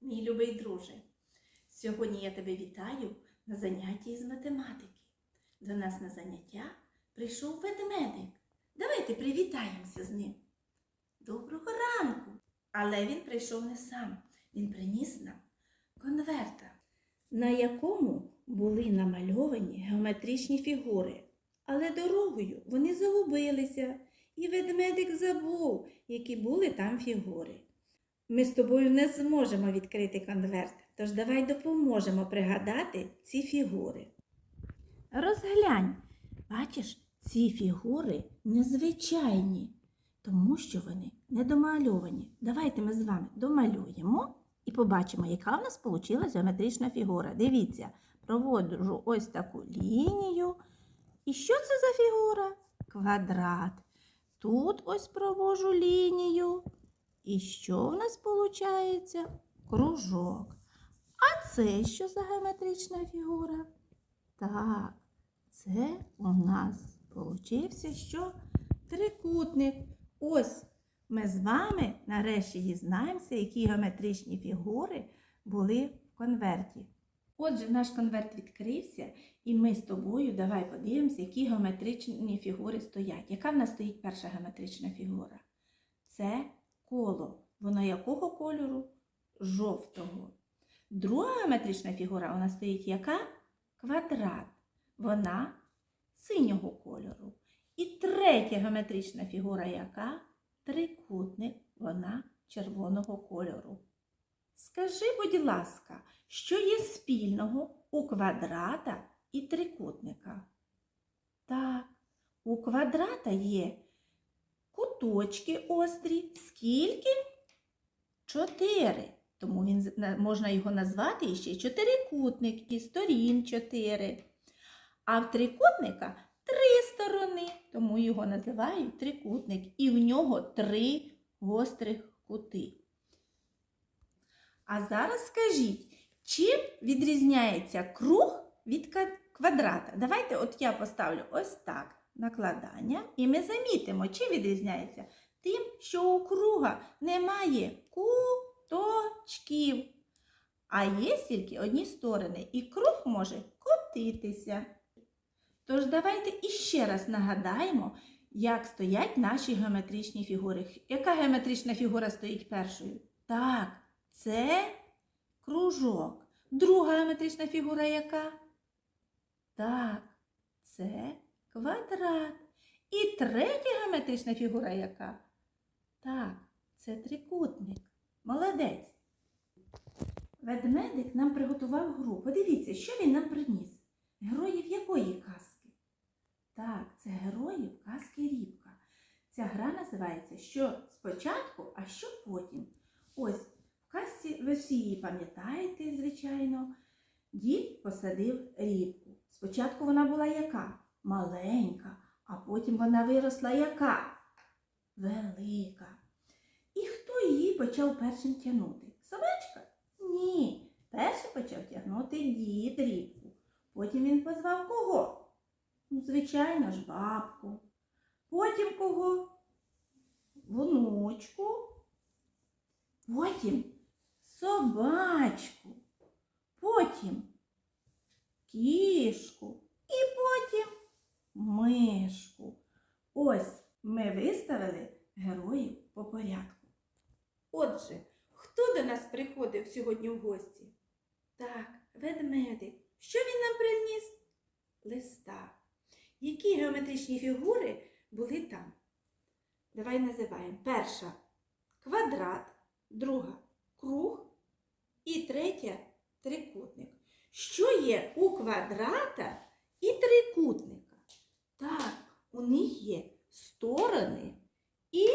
мій любий друже. Сьогодні я тебе вітаю на занятті з математики. До нас на заняття прийшов ведмедик. Давайте привітаємося з ним. Доброго ранку! Але він прийшов не сам. Він приніс нам конверта, на якому були намальовані геометричні фігури. Але дорогою вони загубилися, і ведмедик забув, які були там фігури. Ми з тобою не зможемо відкрити конверт, тож давай допоможемо пригадати ці фігури. Розглянь, бачиш, ці фігури незвичайні, тому що вони недомальовані. Давайте ми з вами домалюємо і побачимо, яка у нас вийшла геометрична фігура. Дивіться, проводжу ось таку лінію. І що це за фігура? Квадрат. Тут ось провожу лінію. І що в нас виходить? Кружок. А це що за геометрична фігура? Так, це у нас получився що? Трикутник. Ось ми з вами нарешті дізнаємося, які геометричні фігури були в конверті. Отже, наш конверт відкрився, і ми з тобою давай подивимося, які геометричні фігури стоять. Яка в нас стоїть перша геометрична фігура? Це коло. Воно якого кольору? Жовтого. Друга геометрична фігура нас стоїть яка? Квадрат. Вона синього кольору. І третя геометрична фігура яка? Трикутник. Вона червоного кольору. Скажи, будь ласка, що є спільного у квадрата і трикутника? Так, у квадрата є куточки острі. Скільки? Чотири. Тому він можна його назвати ще чотирикутник і сторін чотири. А в трикутника три сторони, тому його називають трикутник. І в нього три гострих кути. А зараз скажіть, чим відрізняється круг від квадрата? Давайте, от я поставлю ось так накладання, і ми замітимо, чим відрізняється. Тим, що у круга немає куточків, а є тільки одні сторони, і круг може котитися. Тож давайте іще раз нагадаємо, як стоять наші геометричні фігури. Яка геометрична фігура стоїть першою? Так, це кружок. Друга геометрична фігура яка? Так, це квадрат. І третя геометрична фігура яка? Так, це трикутник. Молодець. Ведмедик нам приготував гру. Подивіться, що він нам приніс. Героїв якої казки? Так, це героїв казки Рібка. Ця гра називається Що спочатку, а що потім. Ось в казці ви всі її пам'ятаєте, звичайно. Дід посадив рібку. Спочатку вона була яка? Маленька, а потім вона виросла яка? Велика. І хто її почав першим тягнути? Собачка? Ні. Перший почав тягнути дід. Потім він позвав кого? Ну, звичайно ж, бабку. Потім кого? Внучку. Потім собачку. Потім кішку. Мишку. Ось ми виставили героїв по порядку. Отже, хто до нас приходив сьогодні в гості? Так, ведмедик. Що він нам приніс? Листа. Які геометричні фігури були там? Давай називаємо. Перша квадрат, друга круг і третя трикутник. Що є у квадрата і трикутника? Так, у них є сторони і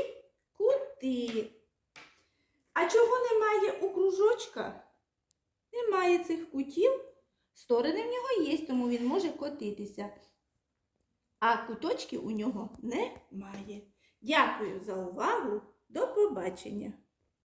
кути. А чого немає у кружочка? Немає цих кутів. Сторони в нього є, тому він може котитися. А куточки у нього немає. Дякую за увагу. До побачення!